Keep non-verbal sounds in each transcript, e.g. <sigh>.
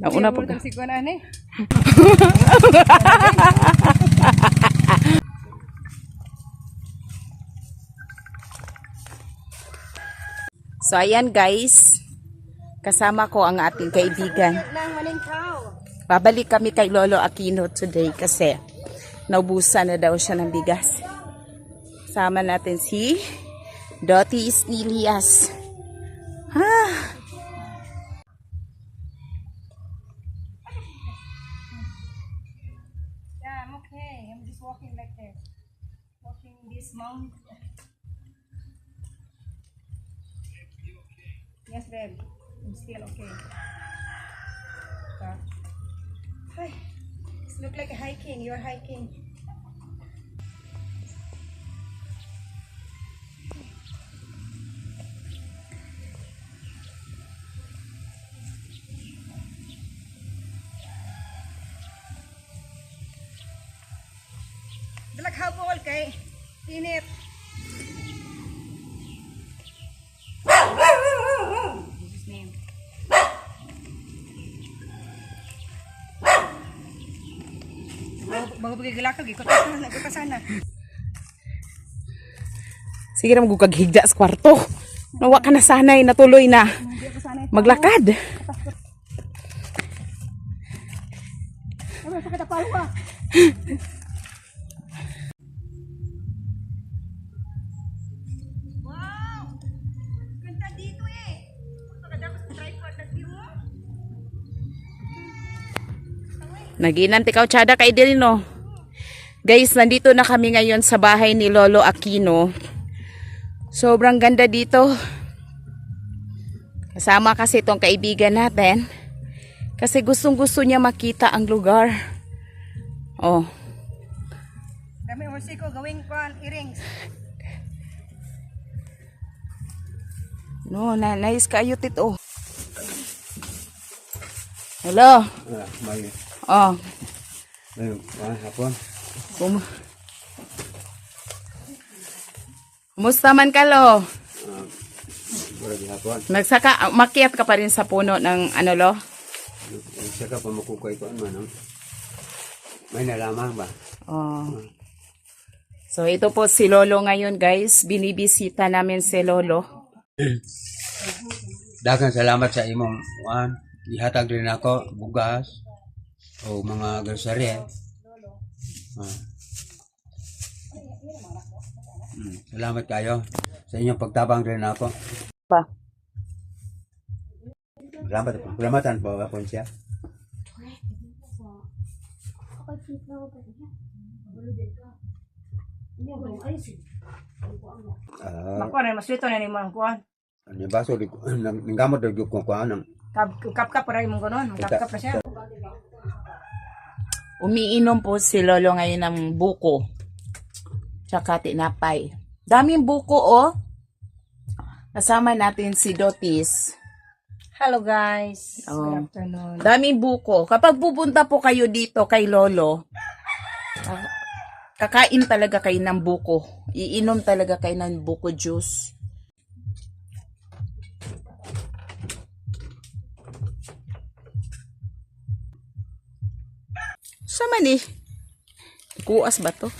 Nauna po. Ani. <laughs> So ayan guys, kasama ko ang ating kaibigan. Babalik kami kay Lolo Aquino today kasi naubusan na daw siya ng bigas. Sama natin si Dottie Snilias. Ha? This. Yes, babe. I'm still okay. Hi. This look like a hiking. You're hiking. Kay init. Bago bagi galakaw, gikot ka sana, gikot ka sana. Sige na magkaghigda sa kwarto. Nawa ka na sanay, natuloy na. Maglakad. Ano sa katapalwa? Wow! Naginan tikaw tsada kay Delino. Guys, nandito na kami ngayon sa bahay ni Lolo Aquino. Sobrang ganda dito. Kasama kasi itong kaibigan natin. Kasi gustong gusto niya makita ang lugar. Oh, Dami mo ko gawing pan earrings. No, na nice kayo tito. Hello. Ah, may, Oh, may, ah, hapon. kum Kumusta man ka, Lo? Ah, hapon. Nagsaka, makiat ka pa rin sa puno ng ano, Lo? Isa ka pa makukay ko man. no? May nalaman ba? Oh. So, ito po si Lolo ngayon, guys. Binibisita namin si Lolo. Daghang salamat sa imong kuan. Ihatag din ako bugas o mga grocery. eh. Ah. Mm, salamat kayo sa inyong pagtabang din ako. Pa. Salamat. Salamatan po ako siya. Ah, Ako na maswito na ni mo ang kuan. Ano ba so <clears throat> nang gamot daw gyud ko kuan Kap kap kap para imong gonon, kap kap na siya. Umiinom po si Lolo ngayon ng buko. Tsaka tinapay. Daming buko, oh. Kasama natin si Dotis. Hello guys. Oh. Good afternoon. Daming buko. Kapag pupunta po kayo dito kay Lolo, ah, kakain talaga kayo ng buko. Iinom talaga kayo ng buko juice. Sama ni. Kuas ba to?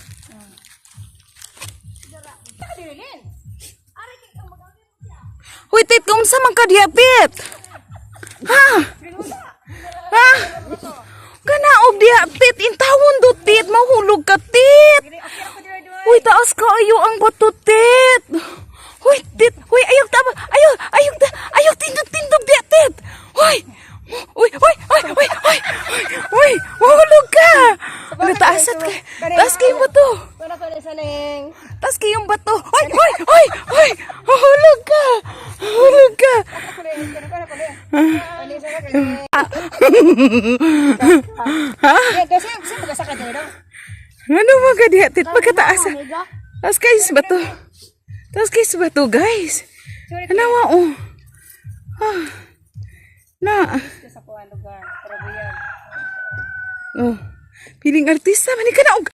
Uy, tit, kumusta man ka diapit? Ha? Ha? Kana og diapit, intawon do tit, mahulog ka tit. Uy, taas ka ayo ang bato tit. Uy, tit, uy, ayog tama, ayog, ayog, ayog tindog tindog di tit. Uy, uy, uy, uy, uy, uy, uy, mahulog ka. Ano, taasat ka, taas kayo bato. Para ko sa ning. Taas kayong bato. Uy, uy, uy, uy, mahulog ka. Mahulog ka. Eh, kasi kasi magasa ka dito. Ano mga diatit pagkataas? Taas kayo sa bato. Kayo sa bato, guys. Ano wa oh. Ah. Na. Sa kuan lugar, buyan. Oh. Piling artista man ka na og.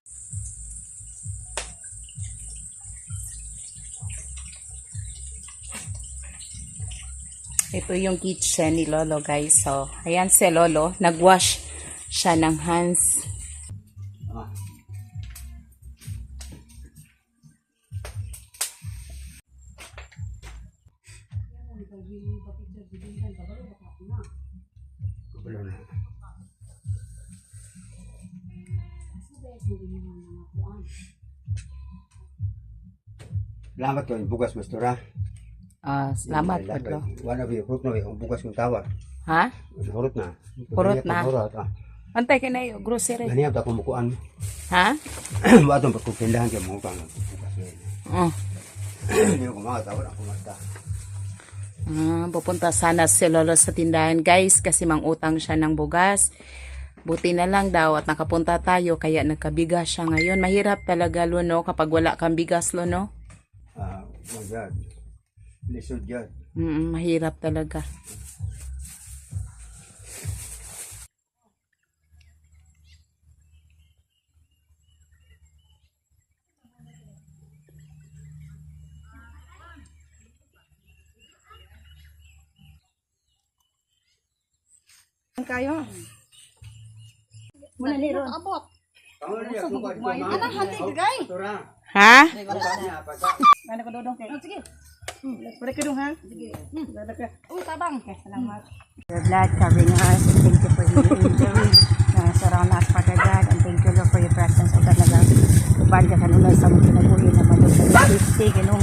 Ito yung kitchen ni Lolo, guys. So, ayan si Lolo. Nagwash siya ng hands. Salamat ko, bugas mastura. Ah, salamat, Lolo. Wala ba yung kurot na yung bugas ng tawar. Ha? Kurot na. Kurot na. Kurot ah. Antay ka na yung grocery. Ganyan ta kumukuan. Ha? <clears throat> Wa tong pagkukindahan kay mo kang bugas na. Oh. <clears throat> Hindi ko mga tawar ako masta. Ah, pupunta sana si Lolo sa tindahan, guys, kasi mangutang siya ng bugas. Buti na lang daw at nakapunta tayo kaya nagkabigas siya ngayon. Mahirap talaga, Luno, kapag wala kang bigas, Luno. Ah, mo yan. Lisod yan. Mm, mahirap talaga. kayo. Muna ni Ron. Abot. Ano hati gay? Ha? Mana ko dodong kay. Sige. Hmm, Balik ka dong ha. Sige. Hmm, balik ka. Uy, tabang. Okay, salamat. Your blood covering us, and thank you for healing injuries na surround us, Father God, and thank you, Lord, for your presence, O na Tuban ka kanunay sa mga kinabuhi na madod sa safety, ginoo